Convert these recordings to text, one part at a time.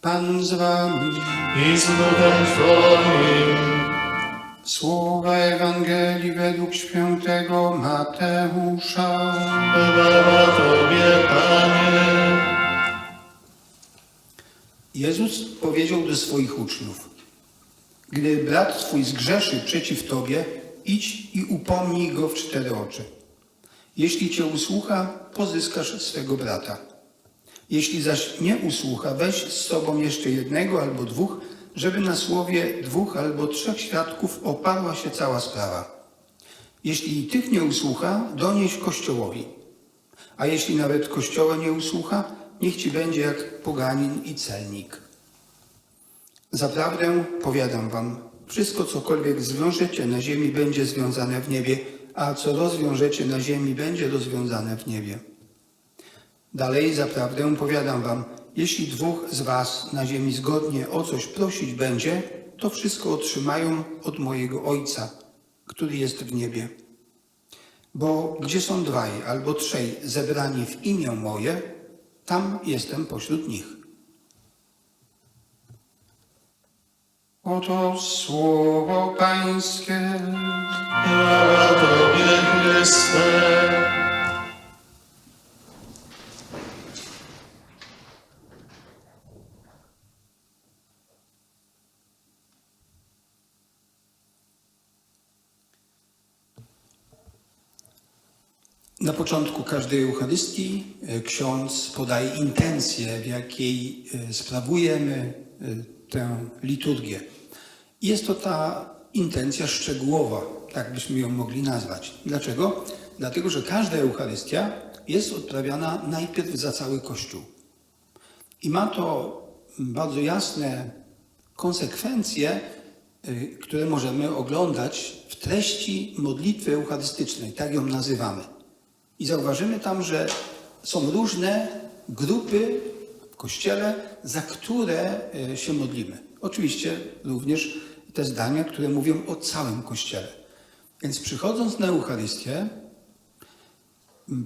Pan z wami. i z duchem Twoim. Słowa Ewangelii według świętego Mateusza. Chwała Tobie, Panie. Jezus powiedział do swoich uczniów: Gdy brat twój zgrzeszy przeciw tobie, idź i upomnij go w cztery oczy. Jeśli cię usłucha, pozyskasz swego brata. Jeśli zaś nie usłucha, weź z sobą jeszcze jednego albo dwóch, żeby na słowie dwóch albo trzech świadków oparła się cała sprawa. Jeśli i tych nie usłucha, donieś Kościołowi. A jeśli nawet Kościoła nie usłucha, niech ci będzie jak poganin i celnik. Zaprawdę powiadam wam, wszystko cokolwiek zwiążecie na ziemi będzie związane w niebie, a co rozwiążecie na ziemi będzie rozwiązane w niebie. Dalej zaprawdę powiadam wam, jeśli dwóch z was na ziemi zgodnie o coś prosić będzie, to wszystko otrzymają od mojego Ojca, który jest w niebie. Bo gdzie są dwaj albo trzej zebrani w imię moje, tam jestem pośród nich. Oto słowo Pańskie. Chwała Tobie, Chryste. Na początku każdej Eucharystii e, ksiądz podaje intencję, w jakiej e, sprawujemy e, tę liturgię. Jest to ta intencja szczegółowa, tak byśmy ją mogli nazwać. Dlaczego? Dlatego, że każda Eucharystia jest odprawiana najpierw za cały Kościół. I ma to bardzo jasne konsekwencje, które możemy oglądać w treści modlitwy eucharystycznej, tak ją nazywamy. I zauważymy tam, że są różne grupy w Kościele, za które y, się modlimy. Oczywiście również te zdania, które mówią o całym Kościele. Więc przychodząc na Eucharystię,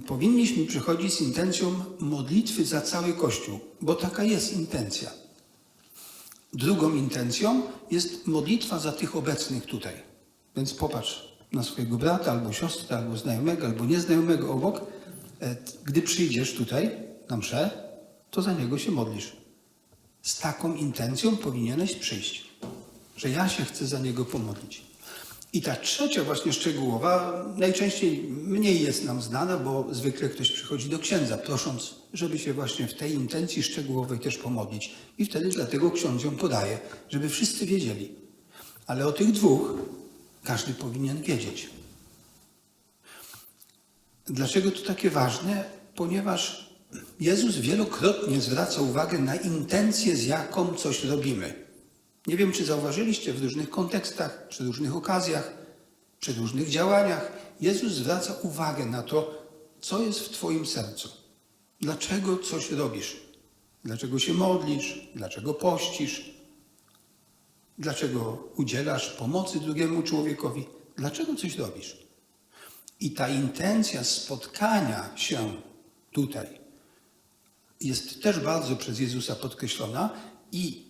powinniśmy przychodzić z intencją modlitwy za cały Kościół, bo taka jest intencja. Drugą intencją jest modlitwa za tych obecnych tutaj. Więc popatrz na swojego brata, albo siostrę, albo znajomego, albo nieznajomego obok. E, Gdy przyjdziesz tutaj na mszę, to za niego się modlisz. Z taką intencją powinieneś przyjść, że ja się chcę za niego pomodlić. I ta trzecia właśnie szczegółowa najczęściej mniej jest nam znana, bo zwykle ktoś przychodzi do księdza prosząc, żeby się właśnie w tej intencji szczegółowej też pomodlić. I wtedy dlatego ksiądz ją podaje, żeby wszyscy wiedzieli. Ale o tych dwóch każdy powinien wiedzieć. Dlaczego to takie ważne? Ponieważ Jezus wielokrotnie zwraca uwagę na intencję, z jaką coś robimy. Nie wiem, czy zauważyliście w różnych kontekstach, przy różnych okazjach, przy różnych działaniach. Jezus zwraca uwagę na to, co jest w Twoim sercu. Dlaczego coś robisz? Dlaczego się modlisz? Dlaczego pościsz? Dlaczego udzielasz pomocy drugiemu człowiekowi? Dlaczego coś robisz? I ta intencja spotkania się tutaj jest też bardzo przez Jezusa podkreślona i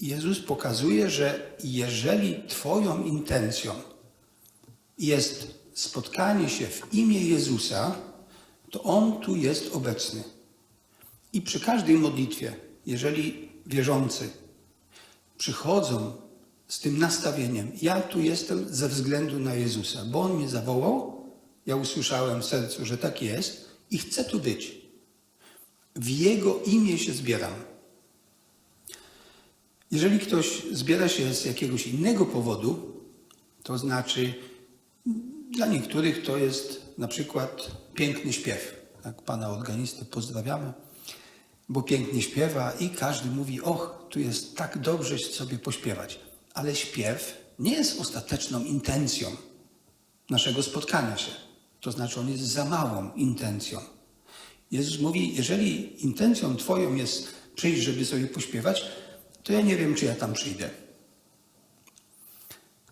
Jezus pokazuje, że jeżeli Twoją intencją jest spotkanie się w imię Jezusa, to On tu jest obecny. I przy każdej modlitwie, jeżeli wierzący przychodzą z tym nastawieniem, ja tu jestem ze względu na Jezusa, bo On mnie zawołał, ja usłyszałem w sercu, że tak jest i chcę tu być. W Jego imię się zbieram. Jeżeli ktoś zbiera się z jakiegoś innego powodu, to znaczy dla niektórych to jest na przykład piękny śpiew. Tak, pana organistę pozdrawiamy, bo pięknie śpiewa i każdy mówi: Och, tu jest tak dobrze sobie pośpiewać. Ale śpiew nie jest ostateczną intencją naszego spotkania się. To znaczy, on jest za małą intencją. Jezus mówi: Jeżeli intencją Twoją jest przyjść, żeby sobie pośpiewać, to ja nie wiem, czy ja tam przyjdę.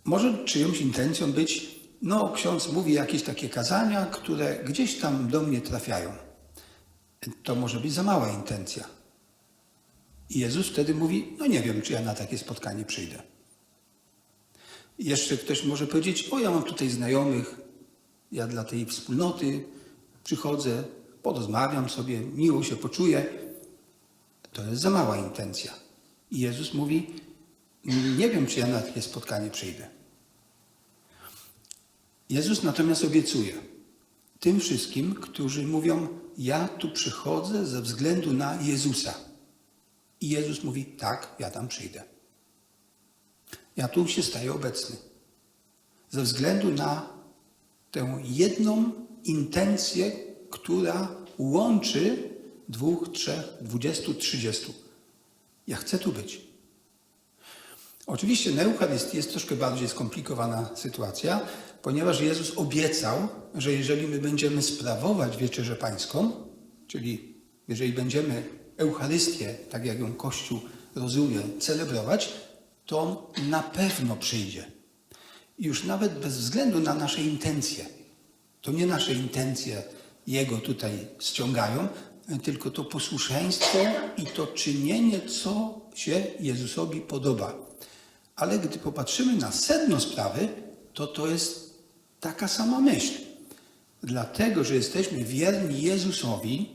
Może czyjąś intencją być, no, ksiądz mówi jakieś takie kazania, które gdzieś tam do mnie trafiają. To może być za mała intencja. I Jezus wtedy mówi: No nie wiem, czy ja na takie spotkanie przyjdę. Jeszcze ktoś może powiedzieć: O, ja mam tutaj znajomych, ja dla tej wspólnoty przychodzę, porozmawiam sobie, miło się poczuję. To jest za mała intencja. I Jezus mówi: Nie wiem, czy ja na takie spotkanie przyjdę. Jezus natomiast obiecuje tym wszystkim, którzy mówią: Ja tu przychodzę ze względu na Jezusa. I Jezus mówi: Tak, ja tam przyjdę. Ja tu się staję obecny. Ze względu na tę jedną intencję, która łączy dwóch, trzech, dwudziestu, trzydziestu. Ja chcę tu być. Oczywiście na Eucharystii jest troszkę bardziej skomplikowana sytuacja, ponieważ Jezus obiecał, że jeżeli my będziemy sprawować Wieczerzę Pańską, czyli jeżeli będziemy Eucharystię, tak jak ją Kościół rozumie, celebrować, to On na pewno przyjdzie. Już nawet bez względu na nasze intencje. To nie nasze intencje Jego tutaj ściągają, tylko to posłuszeństwo i to czynienie, co się Jezusowi podoba. Ale gdy popatrzymy na sedno sprawy, to to jest taka sama myśl. Dlatego, że jesteśmy wierni Jezusowi,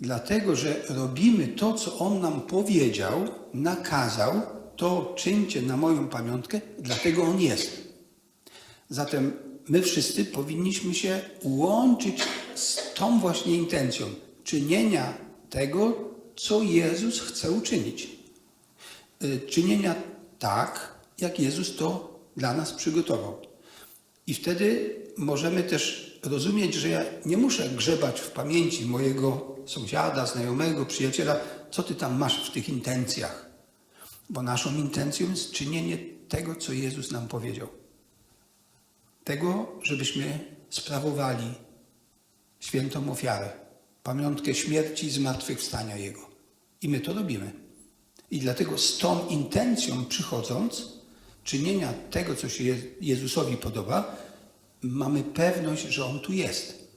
dlatego, że robimy to, co On nam powiedział, nakazał, to czyńcie na moją pamiątkę, dlatego On jest. Zatem my wszyscy powinniśmy się łączyć z tą właśnie intencją czynienia tego, co Jezus chce uczynić. Y, Czynienia tak, jak Jezus to dla nas przygotował. I wtedy możemy też rozumieć, że ja nie muszę grzebać w pamięci mojego sąsiada, znajomego, przyjaciela, co ty tam masz w tych intencjach. Bo naszą intencją jest czynienie tego, co Jezus nam powiedział. Tego, żebyśmy sprawowali świętą ofiarę, pamiątkę śmierci i zmartwychwstania Jego. I my to robimy. I dlatego z tą intencją przychodząc, czynienia tego, co się Je- Jezusowi podoba, mamy pewność, że On tu jest.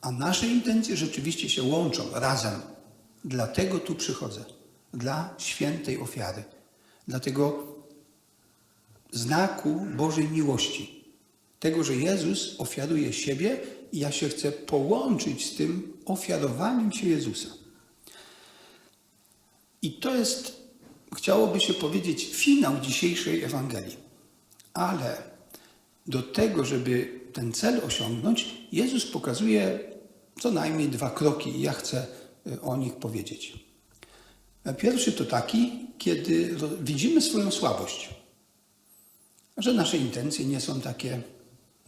A nasze intencje rzeczywiście się łączą razem. Dlatego tu przychodzę. Dla świętej ofiary. Dla tego znaku Bożej miłości. Tego, że Jezus ofiaruje siebie i ja się chcę połączyć z tym ofiarowaniem się Jezusa. I to jest, chciałoby się powiedzieć, finał dzisiejszej Ewangelii. Ale do tego, żeby ten cel osiągnąć, Jezus pokazuje co najmniej dwa kroki i ja chcę y, o nich powiedzieć. Pierwszy to taki, kiedy widzimy swoją słabość, że nasze intencje nie są takie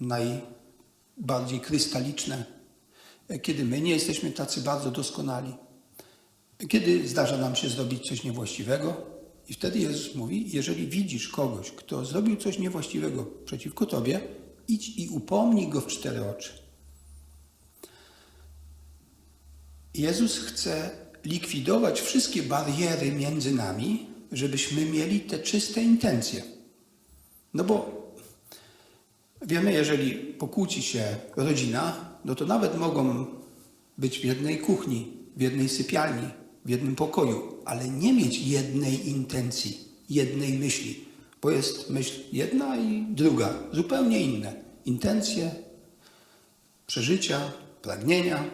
najbardziej krystaliczne, kiedy my nie jesteśmy tacy bardzo doskonali, kiedy zdarza nam się zrobić coś niewłaściwego, i wtedy Jezus mówi: Jeżeli widzisz kogoś, kto zrobił coś niewłaściwego przeciwko tobie, idź i upomnij go w cztery oczy. Jezus chce likwidować wszystkie bariery między nami, żebyśmy mieli te czyste intencje. No bo wiemy, jeżeli pokłóci się rodzina, no to nawet mogą być w jednej kuchni, w jednej sypialni, w jednym pokoju, ale nie mieć jednej intencji, jednej myśli, bo jest myśl jedna i druga, zupełnie inne. Intencje, przeżycia, pragnienia,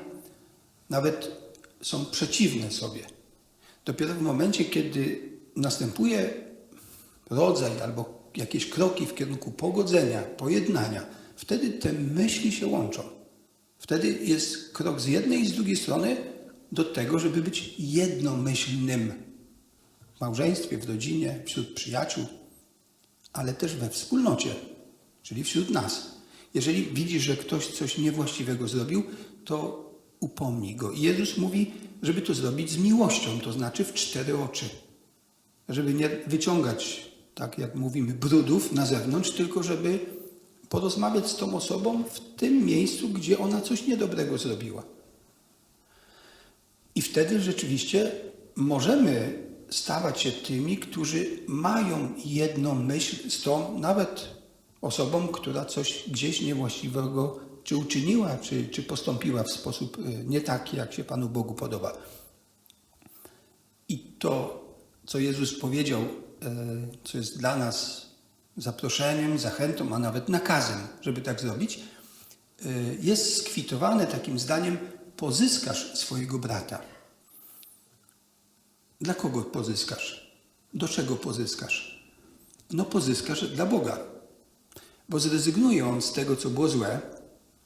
nawet są przeciwne sobie. Dopiero w momencie, kiedy następuje rodzaj albo jakieś kroki w kierunku pogodzenia, pojednania, wtedy te myśli się łączą. Wtedy jest krok z jednej i z drugiej strony do tego, żeby być jednomyślnym w małżeństwie, w rodzinie, wśród przyjaciół, ale też we wspólnocie, czyli wśród nas. Jeżeli widzisz, że ktoś coś niewłaściwego zrobił, to upomnij go. I Jezus mówi, żeby to zrobić z miłością, to znaczy w cztery oczy. Żeby nie wyciągać, tak jak mówimy, brudów na zewnątrz, tylko żeby porozmawiać z tą osobą w tym miejscu, gdzie ona coś niedobrego zrobiła. I wtedy rzeczywiście możemy stawać się tymi, którzy mają jedną myśl z tą nawet osobą, która coś gdzieś niewłaściwego czy uczyniła, czy, czy postąpiła w sposób y, nie taki, jak się Panu Bogu podoba. I to co Jezus powiedział, e, co jest dla nas zaproszeniem, zachętą, a nawet nakazem, żeby tak zrobić, e, jest skwitowane takim zdaniem: pozyskasz swojego brata. Dla kogo pozyskasz? Do czego pozyskasz? No, pozyskasz dla Boga. Bo zrezygnuje on z tego, co było złe,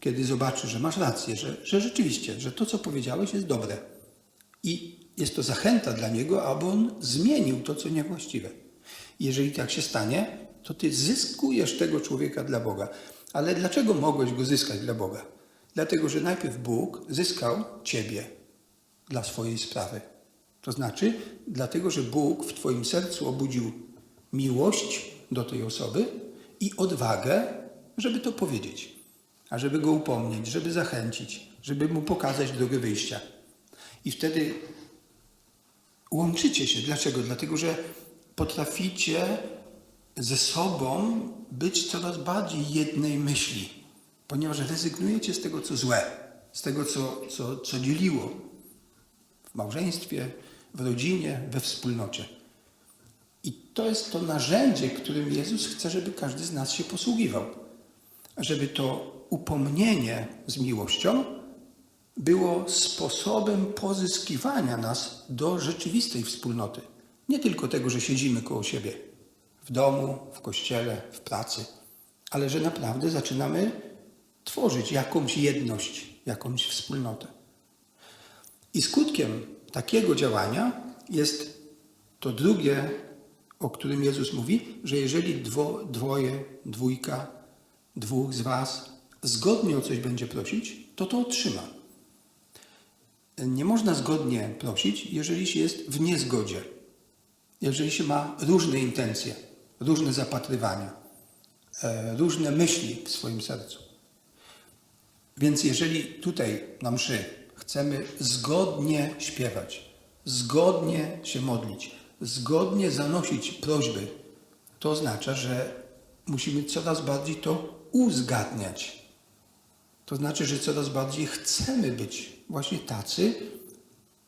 kiedy zobaczy, że masz rację, że, że rzeczywiście, że to, co powiedziałeś, jest dobre. I jest to zachęta dla niego, aby on zmienił to, co niewłaściwe. Jeżeli tak się stanie, to ty zyskujesz tego człowieka dla Boga. Ale dlaczego mogłeś go zyskać dla Boga? Dlatego, że najpierw Bóg zyskał ciebie dla swojej sprawy. To znaczy, dlatego, że Bóg w twoim sercu obudził miłość do tej osoby i odwagę, żeby to powiedzieć, a żeby go upomnieć, żeby zachęcić, żeby mu pokazać drogę wyjścia. I wtedy łączycie się. Dlaczego? Dlatego, że potraficie ze sobą być coraz bardziej jednej myśli, ponieważ rezygnujecie z tego, co złe, z tego, co, co, co dzieliło w małżeństwie, w rodzinie, we wspólnocie. I to jest to narzędzie, którym Jezus chce, żeby każdy z nas się posługiwał. Żeby to upomnienie z miłością było sposobem pozyskiwania nas do rzeczywistej wspólnoty. Nie tylko tego, że siedzimy koło siebie w domu, w kościele, w pracy, ale że naprawdę zaczynamy tworzyć jakąś jedność, jakąś wspólnotę. I skutkiem takiego działania jest to drugie, o którym Jezus mówi, że jeżeli dwo, dwoje, dwójka, dwóch z Was zgodnie o coś będzie prosić, to to otrzyma. Nie można zgodnie prosić, jeżeli się jest w niezgodzie, jeżeli się ma różne intencje, różne zapatrywania, e, różne myśli w swoim sercu. Więc jeżeli tutaj na mszy chcemy zgodnie śpiewać, zgodnie się modlić, zgodnie zanosić prośby, to oznacza, że musimy coraz bardziej to uzgadniać. To znaczy, że coraz bardziej chcemy być właśnie tacy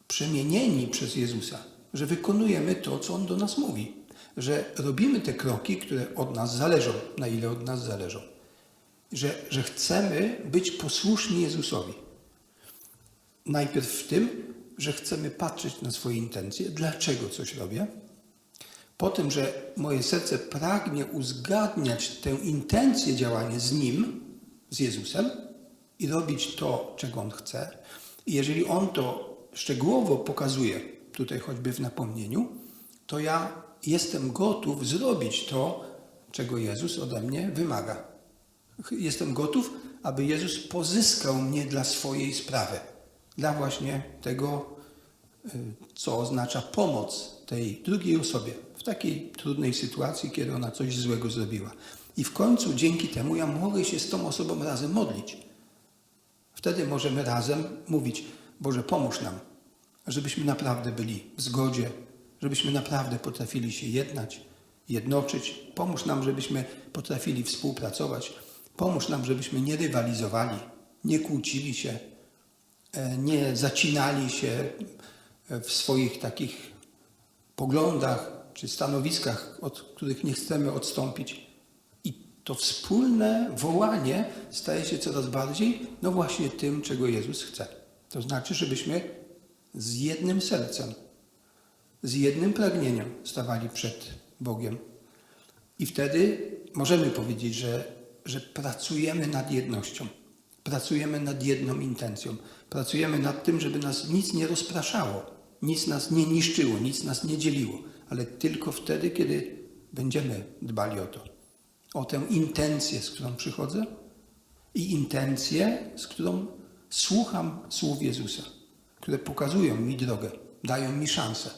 przemienieni przez Jezusa, że wykonujemy to, co On do nas mówi, że robimy te kroki, które od nas zależą, na ile od nas zależą, że, że chcemy być posłuszni Jezusowi. Najpierw w tym, że chcemy patrzeć na swoje intencje, dlaczego coś robię. Po tym, że moje serce pragnie uzgadniać tę intencję działania z Nim, z Jezusem i robić to, czego On chce. I jeżeli On to szczegółowo pokazuje, tutaj choćby w napomnieniu, to ja jestem gotów zrobić to, czego Jezus ode mnie wymaga. Jestem gotów, aby Jezus pozyskał mnie dla swojej sprawy, dla właśnie tego, y, co oznacza pomoc tej drugiej osobie w takiej trudnej sytuacji, kiedy ona coś złego zrobiła. I w końcu dzięki temu ja mogę się z tą osobą razem modlić. Wtedy możemy razem mówić: Boże, pomóż nam, żebyśmy naprawdę byli w zgodzie, żebyśmy naprawdę potrafili się jednać, jednoczyć. Pomóż nam, żebyśmy potrafili współpracować. Pomóż nam, żebyśmy nie rywalizowali, nie kłócili się, e, nie zacinali się w swoich takich poglądach czy stanowiskach, od których nie chcemy odstąpić. To wspólne wołanie staje się coraz bardziej, no właśnie tym, czego Jezus chce. To znaczy, żebyśmy z jednym sercem, z jednym pragnieniem stawali przed Bogiem. I wtedy możemy powiedzieć, że, że pracujemy nad jednością, pracujemy nad jedną intencją, pracujemy nad tym, żeby nas nic nie rozpraszało, nic nas nie niszczyło, nic nas nie dzieliło, ale tylko wtedy, kiedy będziemy dbali o to, o tę intencję, z którą przychodzę i intencję, z którą słucham słów Jezusa, które pokazują mi drogę, dają mi szansę.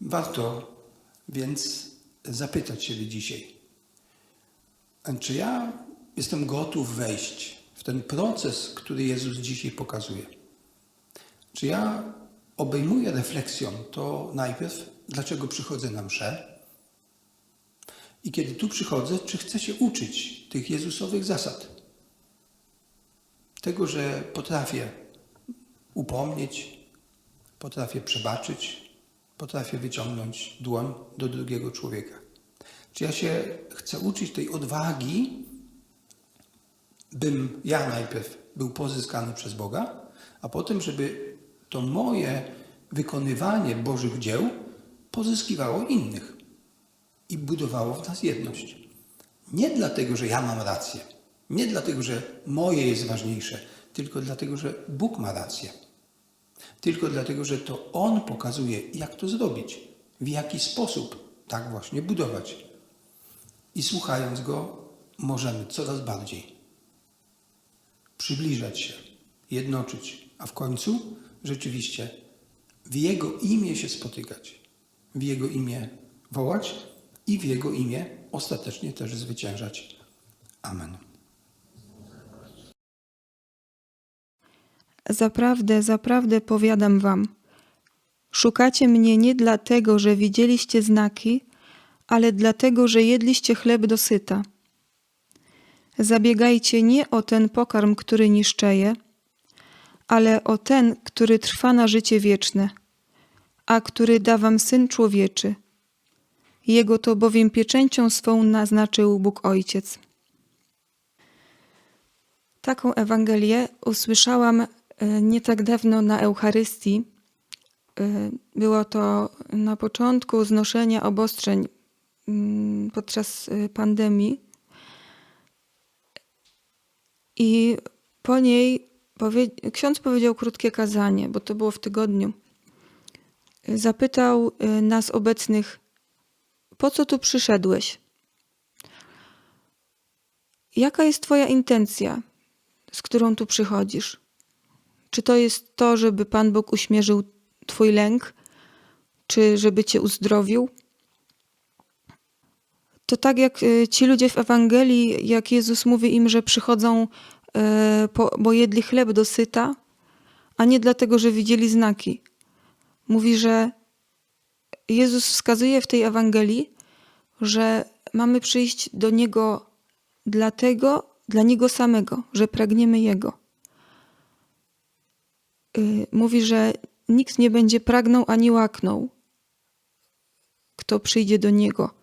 Warto więc zapytać siebie dzisiaj, czy ja jestem gotów wejść w ten proces, który Jezus dzisiaj pokazuje? Czy ja obejmuję refleksją to najpierw, dlaczego przychodzę na mszę? I kiedy tu przychodzę, czy chcę się uczyć tych Jezusowych zasad? tego, że potrafię upomnieć, potrafię przebaczyć, potrafię wyciągnąć dłoń do drugiego człowieka. Czy ja się chcę uczyć tej odwagi, bym ja najpierw był pozyskany przez Boga, a potem, żeby to moje wykonywanie Bożych dzieł pozyskiwało innych i budowało w nas jedność. Nie dlatego, że ja mam rację, nie dlatego, że moje jest ważniejsze, tylko dlatego, że Bóg ma rację. Tylko dlatego, że to On pokazuje, jak to zrobić, w jaki sposób tak właśnie budować. I słuchając Go, możemy coraz bardziej przybliżać się, jednoczyć, a w końcu rzeczywiście w Jego imię się spotykać, w Jego imię wołać i w Jego imię ostatecznie też zwyciężać. Amen. Zaprawdę, zaprawdę powiadam wam, szukacie mnie nie dlatego, że widzieliście znaki, ale dlatego, że jedliście chleb dosyta. Zabiegajcie nie o ten pokarm, który niszczeje, ale o ten, który trwa na życie wieczne, a który da wam Syn Człowieczy. Jego to bowiem pieczęcią swą naznaczył Bóg Ojciec. Taką Ewangelię usłyszałam e, nie tak dawno na Eucharystii. E, Było to na początku znoszenia obostrzeń mm, podczas e, pandemii. I po niej. Ksiądz powiedział krótkie kazanie, bo to było w tygodniu. Zapytał e, nas obecnych, po co tu przyszedłeś? Jaka jest Twoja intencja, z którą tu przychodzisz? Czy to jest to, żeby Pan Bóg uśmierzył Twój lęk, czy żeby Cię uzdrowił? To tak jak y, ci ludzie w Ewangelii, jak Jezus mówi im, że przychodzą, bo jedli chleb do syta, a nie dlatego, że widzieli znaki. Mówi, że Jezus wskazuje w tej Ewangelii, że mamy przyjść do Niego dlatego, dla Niego samego, że pragniemy Jego. Y, Mówi, że nikt nie będzie pragnął ani łaknął, kto przyjdzie do Niego.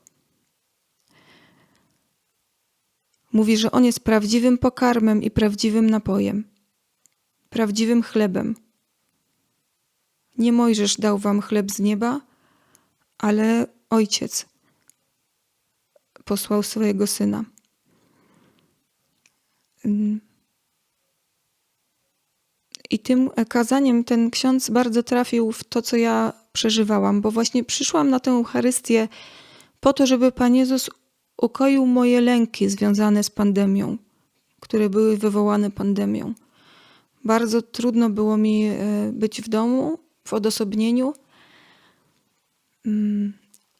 Mówi, że On jest prawdziwym pokarmem i prawdziwym napojem, prawdziwym chlebem. Nie Mojżesz dał wam chleb z nieba, ale Ojciec posłał swojego Syna. Ym. I tym kazaniem ten ksiądz bardzo trafił w to, co ja przeżywałam, bo właśnie przyszłam na tę Eucharystię po to, żeby Pan Jezus ukoił moje lęki związane z pandemią, które były wywołane pandemią. Bardzo trudno było mi e, być w domu, w odosobnieniu. Mm,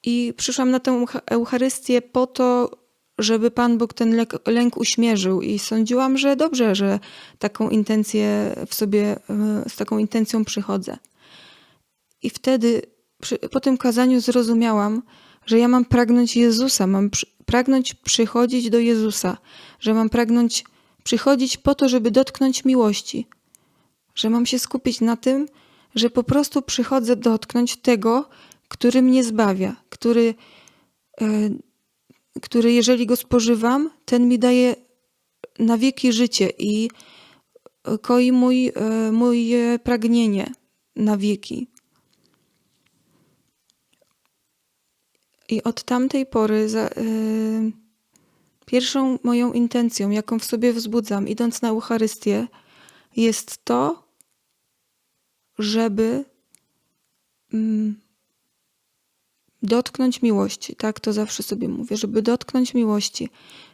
I przyszłam na tę Eucha- Eucharystię po to, żeby Pan Bóg ten lęk uśmierzył. I sądziłam, że dobrze, że taką intencję w sobie, e, z taką intencją przychodzę. I wtedy po tym kazaniu zrozumiałam, że ja mam pragnąć Jezusa, mam pragnąć przychodzić do Jezusa, że mam pragnąć przychodzić po to, żeby dotknąć miłości, że mam się skupić na tym, że po prostu przychodzę dotknąć tego, który mnie zbawia, który, e, który jeżeli go spożywam, ten mi daje na wieki życie i koi mój, e, moje pragnienie na wieki. I od tamtej pory za, y, pierwszą moją intencją, jaką w sobie wzbudzam, idąc na Eucharystię, jest to, żeby mm, dotknąć miłości. Tak to zawsze sobie mówię, żeby dotknąć miłości,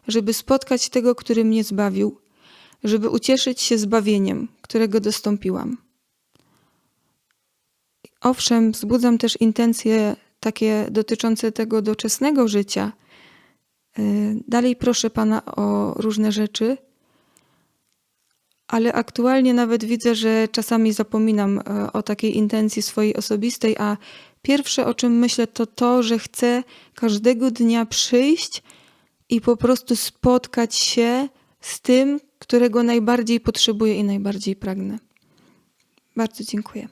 żeby spotkać tego, który mnie zbawił, żeby ucieszyć się zbawieniem, którego dostąpiłam. Owszem, wzbudzam też intencje takie dotyczące tego doczesnego życia. Y, Dalej proszę Pana o różne rzeczy, ale aktualnie nawet widzę, że czasami zapominam e, o takiej intencji swojej osobistej, a pierwsze o czym myślę to to, że chcę każdego dnia przyjść i po prostu spotkać się z tym, którego najbardziej potrzebuję i najbardziej pragnę. Bardzo dziękuję.